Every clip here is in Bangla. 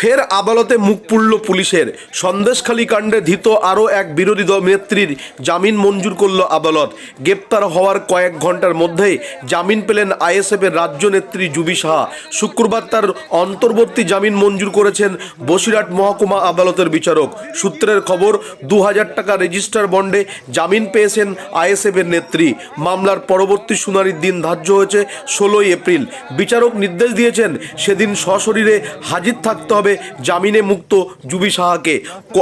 ফের আদালতে মুখ পুড়ল পুলিশের। সন্দেশখালী কাণ্ডে ধৃত আরও এক বিরোধী দল নেত্রীর জামিন মঞ্জুর করল আদালত। গ্রেপ্তার হওয়ার কয়েক ঘণ্টার মধ্যেই জামিন পেলেন আইএসএফের রাজ্য নেত্রী জুবি সাহা। শুক্রবার তার অন্তর্বর্তী জামিন মঞ্জুর করেছেন বসিরহাট মহকুমা আদালতের বিচারক। সূত্রের খবর দু হাজার টাকা রেজিস্টার বন্ডে জামিন পেয়েছেন আইএসএফের নেত্রী। মামলার পরবর্তী শুনানির দিন ধার্য হয়েছে ষোলোই এপ্রিল। বিচারক নির্দেশ দিয়েছেন সেদিন সশরীরে হাজির থাকতে হবে জামিনে মুক্ত জুবি সাহাকে।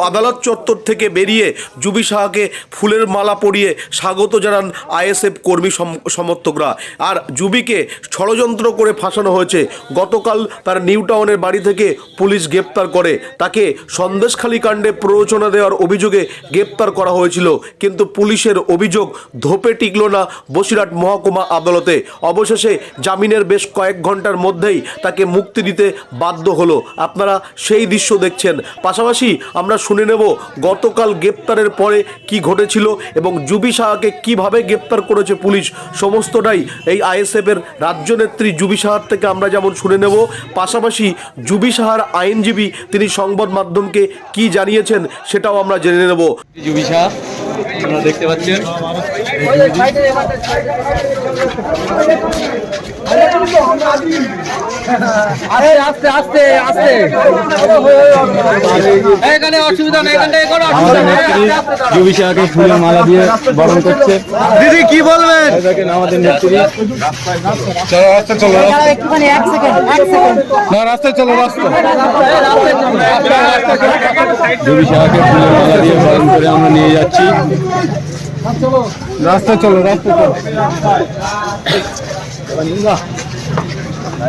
আদালত চত্বর থেকে বেরিয়ে জুবি সাহাকে ফুলের মালা পরিয়ে স্বাগত জানান আইএসএফ কর্মী সমর্থকরা। আর জুবিকে ষড়যন্ত্র করে ফাঁসানো হয়েছে। গতকাল তার নিউ টাউনের বাড়ি থেকে পুলিশ গ্রেপ্তার করে। তাকে সন্দেশখালী কাণ্ডে প্ররোচনা দেওয়ার অভিযোগে গ্রেপ্তার করা হয়েছিল। কিন্তু পুলিশের অভিযোগ ধোপে টিকল না বসিরহাট মহকুমা আদালতে। অবশেষে জামিনের বেশ কয়েক ঘণ্টার মধ্যেই তাকে মুক্তি দিতে বাধ্য হলো। আপনারা সেই দৃশ্য দেখছেন। পাশাপাশি আমরা শুনে নেব গতকাল গ্রেপ্তারের পরে কি ঘটেছিল এবং জুবি সাহাকে কীভাবে গ্রেপ্তার করেছে পুলিশ। সমস্তটাই এই আইএসএফের রাজ্য নেত্রী জুবি সাহার থেকে আমরা যেমন শুনে নেব। পাশাপাশি জুবি সাহার আইনজীবী তিনি সংবাদ মাধ্যমকে কি জানিয়েছেন সেটাও আমরা জেনে নেব। জুবি শাহ আপনারা দেখতে পাচ্ছেন। আস্তে আস্তে আস্তে। আস্তে এখানে অসুবিধা নেই এখানে কোনো অসুবিধা নেই। শাহকে ফুলের মালা দিয়ে বরণ করছে। দিদি কি বলবেন? দেখেন আমাদের নেত্রী একটুখানি এক সেকেন্ড এক সেকেন্ড। না রাস্তায় চলো রাস্তা জুবি শাহকে ফুলের মালা দিয়ে বরণ করে আমরা নিয়ে যাচ্ছি। রাস্তায় চলো রাস্তা চলো।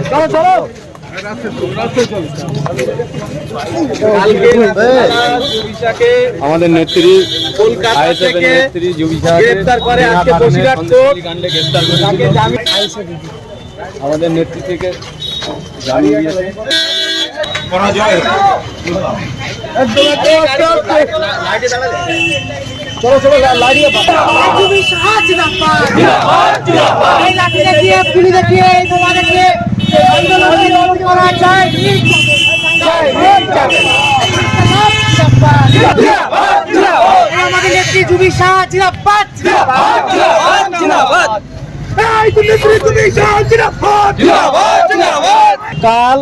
চলো চলো। আমাদের নেত্রী নেত্রী করে আজকে বসিরহাট কোর্ট। আমাদের নেত্রী থেকে জামিন দিয়েছে। চলো চলো লাড়িয়ে তুমি সাহায্য লাঠি দেখিয়ে পুলি দেখিয়ে এই বোমা দেখিয়ে করা যায়। আমাদের নেত্রী জুবি শাহ জিন্দাবাদ জিন্দাবাদ। কাল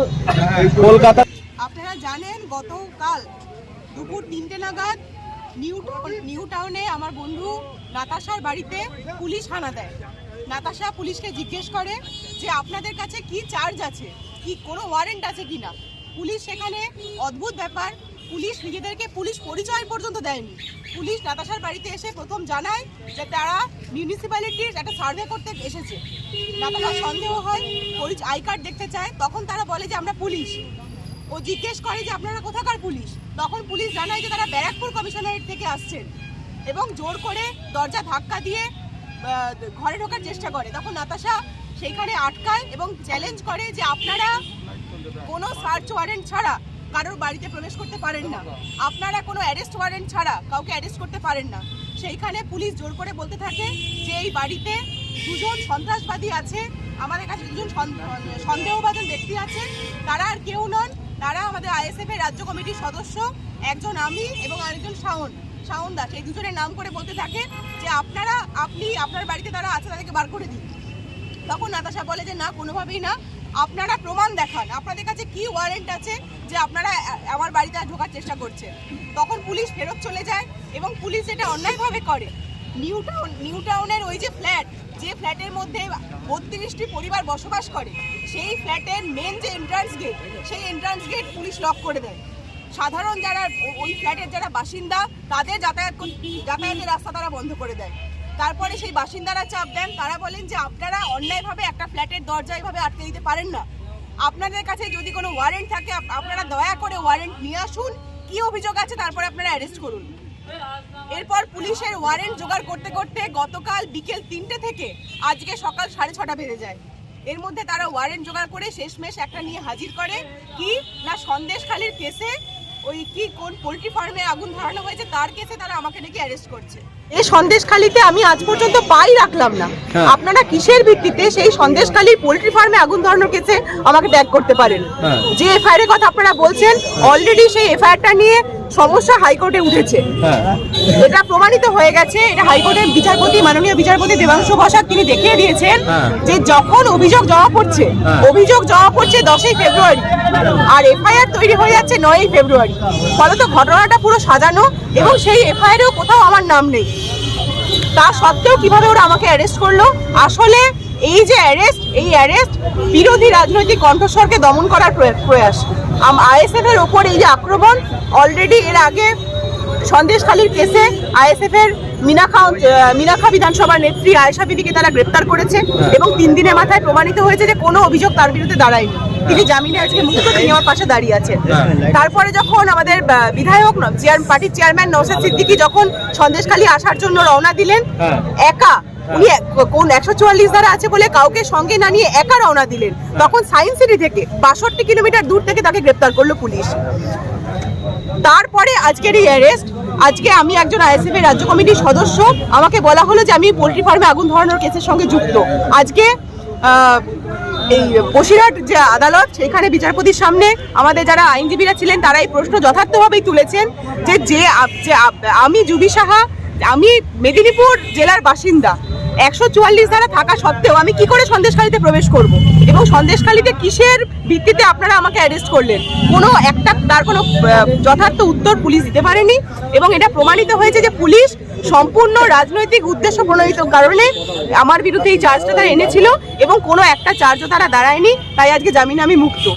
কলকাতা আপনারা জানেন গতকাল দুপুর তিনটে নাগাদ নিউ নিউ টাউনে আমার বন্ধু নাতাশার বাড়িতে পুলিশ হানা দেয়। নাতাশা পুলিশকে জিজ্ঞেস করে যে আপনাদের কাছে কি চার্জ আছে? কি কোনো ওয়ারেন্ট আছে কি না পুলিশ সেখানে অদ্ভুত ব্যাপার। পুলিশ নিজেদেরকে পুলিশ পরিচয় পর্যন্ত দেয়নি। পুলিশ নাতাশার বাড়িতে এসে প্রথম জানায় যে তারা মিউনিসিপ্যালিটির একটা সার্ভে করতে এসেছে। নাতাশার সন্দেহ হয় পরিচয় আই কার্ড দেখতে চায়, তখন তারা বলে যে আমরা পুলিশ। ও জিজ্ঞেস করে যে আপনারা কোথাকার পুলিশ? তখন পুলিশ জানায় যে তারা ব্যারাকপুর কমিশনারেট থেকে আসছেন এবং জোর করে দরজা ধাক্কা দিয়ে ঘরে ঢোকার চেষ্টা করে। তখন নাতাশা সেইখানে আটকায় এবং চ্যালেঞ্জ করে যে আপনারা কোনো সার্চ ওয়ারেন্ট ছাড়া কারোর বাড়িতে প্রবেশ করতে পারেন না। আপনারা কোনো অ্যারেস্ট ওয়ারেন্ট ছাড়া কাউকে অ্যারেস্ট করতে পারেন না। সেইখানে পুলিশ জোর করে বলতে থাকে যে এই বাড়িতে দুজন সন্ত্রাসবাদী আছে, আমাদের কাছে দুজন সন- সন্দেহভাজন ব্যক্তি আছে, তারা আর কেউ নন। তারা আমাদের আইএসএফ এর রাজ্য কমিটির সদস্য, একজন আমি এবং আরেকজন শাওন শাওন দাস। এই দুজনের নাম করে বলতে থাকে যে আপনারা, আপনি আপনার বাড়িতে তারা আছে তাদেরকে বার করে দিন। তখন নাতাশা বলে যে না, কোনোভাবেই না। আপনারা প্রমাণ দেখান। আপনাদের কাছে কি ওয়ারেন্ট আছে যে আপনারা আমার বাড়িতে ঢোকার চেষ্টা করছেন? তখন পুলিশ ফেরত চলে যায় এবং পুলিশ এটা অন্যায়ভাবে করে। নিউ টাউন, নিউ টাউনের ওই যে ফ্ল্যাট, যে ফ্ল্যাটের মধ্যে বত্রিশটি পরিবার বসবাস করে। সেই ফ্ল্যাটের মেন যে এন্ট্রান্স গেট সেই এন্ট্রান্স গেট পুলিশ লক করে দেয়। সাধারণ যারা ওই ফ্ল্যাটের যারা বাসিন্দা, তাদের যাতায়াত যাতায়াতের রাস্তা তারা বন্ধ করে দেয়। তারপরে সেই বাসিন্দারা চাপ দেন, তারা বলেন যে আপনারা অন্যায়ভাবে একটা ফ্ল্যাটের দরজা এইভাবে আটকে দিতে পারেন না। আপনাদের কাছে যদি কোনো ওয়ারেন্ট থাকে আপনারা দয়া করে ওয়ারেন্ট নিয়ে আসুন, কি অভিযোগ আছে তারপরে আপনারা অ্যারেস্ট করুন। এরপর পুলিশের ওয়ারেন্ট জোগাড় করতে করতে গতকাল বিকেল তিনটে থেকে আজকে সকাল সাড়ে ছটা বেজে যায়। এর মধ্যে তারা ওয়ারেন্ট জোগাড় করে শেষমেশ একটা নিয়ে হাজির করে। কি? না সন্দেশখালির কেসে ওই কি কোন পোলট্রি ফার্মে আগুন ধরানো হয়েছে তার কেসে তারা আমাকে নাকি অ্যারেস্ট করছে। এই সন্দেশখালিতে আমি আজ পর্যন্ত পাই রাখলাম না। হ্যাঁ। আপনারা কিসের ভিত্তিতে সেই সন্দেশখালির পোলট্রি ফার্মে আগুন ধরানোর কেসে আমাকে ট্যাগ করতে পারেন? হ্যাঁ। যে এফআইআর এর কথা আপনারা বলছেন অলরেডি সেই এফআইআরটা নিয়ে সমস্যা হাইকোর্টে উঠেছে। হ্যাঁ। এটা প্রমাণিত হয়ে গেছে এটা হাইকোর্টের বিচারপতি মাননীয় বিচারপতি দেবাংশু বসাক তিনি দেখিয়ে দিয়েছেন হ্যাঁ। যে যখন অভিযোগ জমা পড়ছে হ্যাঁ। অভিযোগ জমা পড়ছে দশই ফেব্রুয়ারি আর এফআইআর তৈরি হয়ে যাচ্ছে নয়ই ফেব্রুয়ারি। ফলত ঘটনাটা পুরো সাজানো এবং সেই এফআইআরেও কোথাও আমার নাম নেই। তা সত্ত্বেও কীভাবে ওরা আমাকে অ্যারেস্ট করল? আসলে এই যে অ্যারেস্ট এই অ্যারেস্ট বিরোধী রাজনৈতিক কণ্ঠস্বরকে দমন করার প্রয়া- প্রয়াস। আইএসএফ এর ওপর এই যে আক্রমণ অলরেডি এর আগে সন্দেশখালীর কেসে আইএসএফ এর মিনাখা মিনাখা বিধানসভার নেত্রী আয়েশা বিবিকে তারা গ্রেপ্তার করেছে এবং তিন দিনের মাথায় প্রমাণিত হয়েছে যে কোনো অভিযোগ তার বিরুদ্ধে দাঁড়ায়নি। তিনি জামিনে আজকে মুক্ত তিনি আমার পাশে দাঁড়িয়ে আছেন তারপরে যখন আমাদের বিধায়ক চেয়ার পার্টির চেয়ারম্যান নৌসাদ সিদ্দিকি যখন সন্দেশখালী আসার জন্য রওনা দিলেন হ্যাঁ। একা উনি কোন একশো চুয়াল্লিশ ধারা আছে বলে কাউকে সঙ্গে না নিয়ে একা রওনা দিলেন। তখন সায়েন্স সিটি থেকে বাষট্টি কিলোমিটার দূর থেকে তাকে গ্রেপ্তার করল পুলিশ। তারপরে আজকের এই অ্যারেস্ট আজকে আমি একজন আইএসএফ এর রাজ্য কমিটির সদস্য। আমাকে বলা হলো যে আমি পোলট্রি ফার্মে আগুন ধরানোর কেসের সঙ্গে যুক্ত। আজকে এই বসিরহাট যে আদালত সেখানে বিচারপতির সামনে আমাদের যারা আইনজীবীরা ছিলেন তারা এই প্রশ্ন যথার্থভাবেই তুলেছেন যে যে আমি জুবি সাহা আমি মেদিনীপুর জেলার বাসিন্দা একশো চুয়াল্লিশ ধারা থাকা সত্ত্বেও আমি কি করে সন্দেশখালিতে প্রবেশ করব? এবং সন্দেশখালিতে কিসের ভিত্তিতে আপনারা আমাকে অ্যারেস্ট করলেন? কোনো একটা, তার কোনো যথার্থ উত্তর পুলিশ দিতে পারেনি এবং এটা প্রমাণিত হয়েছে যে পুলিশ সম্পূর্ণ রাজনৈতিক উদ্দেশ্য প্রণোদিত কারণে আমার বিরুদ্ধে এই চার্জটা তারা এনেছিল এবং কোনো একটা চার্জও তারা দাঁড়ায়নি। তাই আজকে জামিনে আমি মুক্ত।